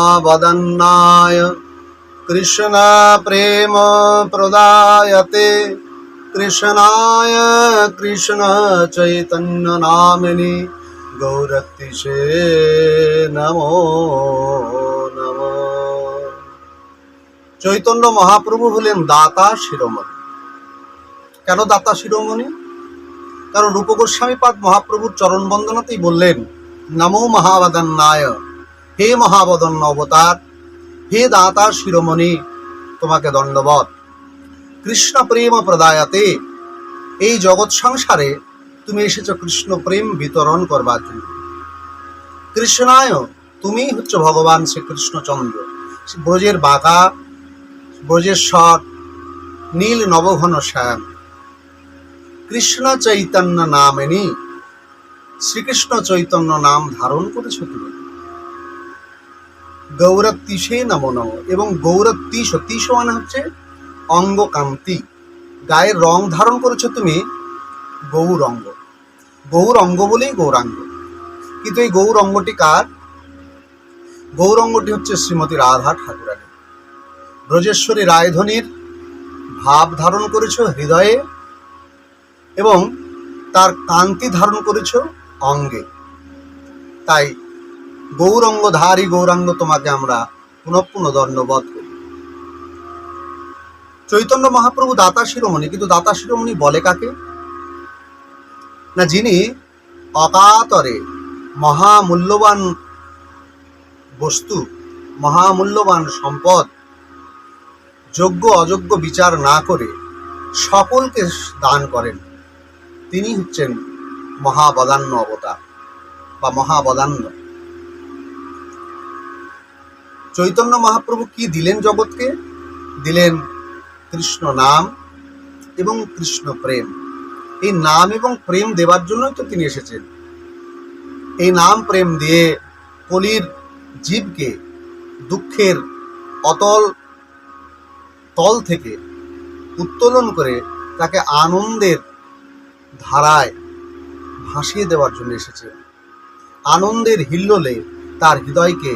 महावदन्नाय कृष्णप्रेम प्रदायते कृष्णाय कृष्णचैतन्यनामिनि गौरतिशे নমো নমো চৈতন্য মহাপ্রভু হলেন দাতা শিরোমণি কেন দাতা শিরোমণি কারণ রূপগোস্বামীপাদ মহাপ্রভুর চরণ বন্দনাতেই বললেন নমো মহাবদন্নায় হে মহাবদন্ন অবতার, হে দাতা শিরোমণি, তোমাকে দণ্ডবত কৃষ্ণ প্রেম প্রদায়াতে এই জগৎ সংসারে তুমি এসেছ কৃষ্ণ প্রেম বিতরণ করবার জন্য। কৃষ্ণায় তুমি হচ্ছে ভগবান শ্রীকৃষ্ণচন্দ্র। ব্রজের বাঁকা, ব্রজের স্বর নীল নবঘন শ্যাম। কৃষ্ণ চৈতন্য নামেনি, শ্রীকৃষ্ণ চৈতন্য নাম ধারণ করেছ তুমি। গৌরত্তিষে নমো নম এবং গৌরত্তিষ তিষ মানে হচ্ছে অঙ্গকান্তি। গায়ের রং ধারণ করেছ তুমি গৌরঙ্গ। গৌরঙ্গ বলেই গৌরাঙ্গ। কিন্তু এই গৌরঙ্গটি কার? গৌরঙ্গটি হচ্ছে শ্রীমতী রাধা ঠাকুরানী। ব্রজেশ্বরী রায়ধনীর ভাব ধারণ করেছ হৃদয়ে এবং তার কান্তি ধারণ করেছ অঙ্গে। তাই গৌরঙ্গধারী গৌরাঙ্গ তোমাকে আমরা পুনঃ পুনঃ দণ্ডবোধ করি। চৈতন্য মহাপ্রভু দাতা শিরোমণি, কিন্তু দাতা শিরোমণি বলে কাকে? না, যিনি অকাতরে মহামূল্যবান বস্তু, মহামূল্যবান সম্পদ, যোগ্য অযোগ্য বিচার না করে সকলকে দান করেন, তিনি হচ্ছেন মহাবদান্য অবতার বা মহাবদান্য চৈতন্য মহাপ্রভু কি দিলেন জগৎকে? দিলেন কৃষ্ণ নাম এবং কৃষ্ণ প্রেম। এই নাম এবং প্রেম দেওয়ার জন্যই তো তিনি এসেছেন। এই নাম প্রেম দিয়ে কলির জীবকে দুঃখের অতল তল থেকে উত্তোলন করে তাকে আনন্দের ধারায় ভাসিয়ে দেওয়ার জন্য এসেছে। আনন্দের হিল্লোলে তার হৃদয়কে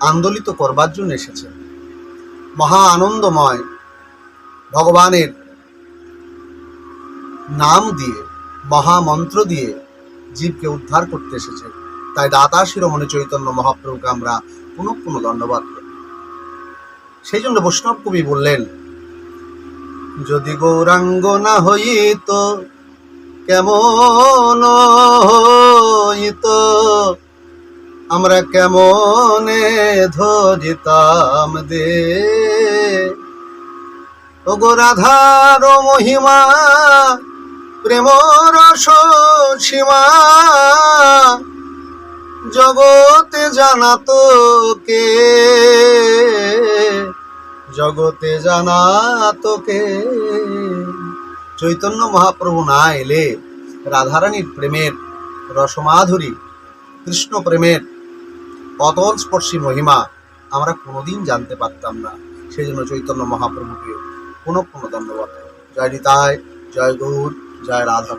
আন্দোলিত করবার জন্য এসেছে। মহা আনন্দময় ভগবানের নাম দিয়ে মহামন্ত্র দিয়ে জীবকে উদ্ধার করতে এসেছে। তাই দাতা শিরোমণি চৈতন্য মহাপ্রভুকে আমরা পুনঃ পুনঃ ধন্যবাদ করি। সেই জন্য বৈষ্ণব কবি বললেন, যদি গৌরাঙ্গ না হইত, কেমন হইত? আমরা কেমনে ধরিতাম দে? ও গো রাধার মহিমা প্রেম রস সীমা জগতে জানাতো কে? জগতে জানাতো কে? চৈতন্য মহাপ্রভু না এলে রাধারানীর প্রেমের রসমাধুরী কৃষ্ণ প্রেমের অতল স্পর্শী মহিমা আমরা কোনোদিন জানতে পারতাম না। সেই জন্য চৈতন্য মহাপ্রভুকে কোনো কোনো ধন্যবাদ। জয় নিতায় জয় গৌর, জয় রাধা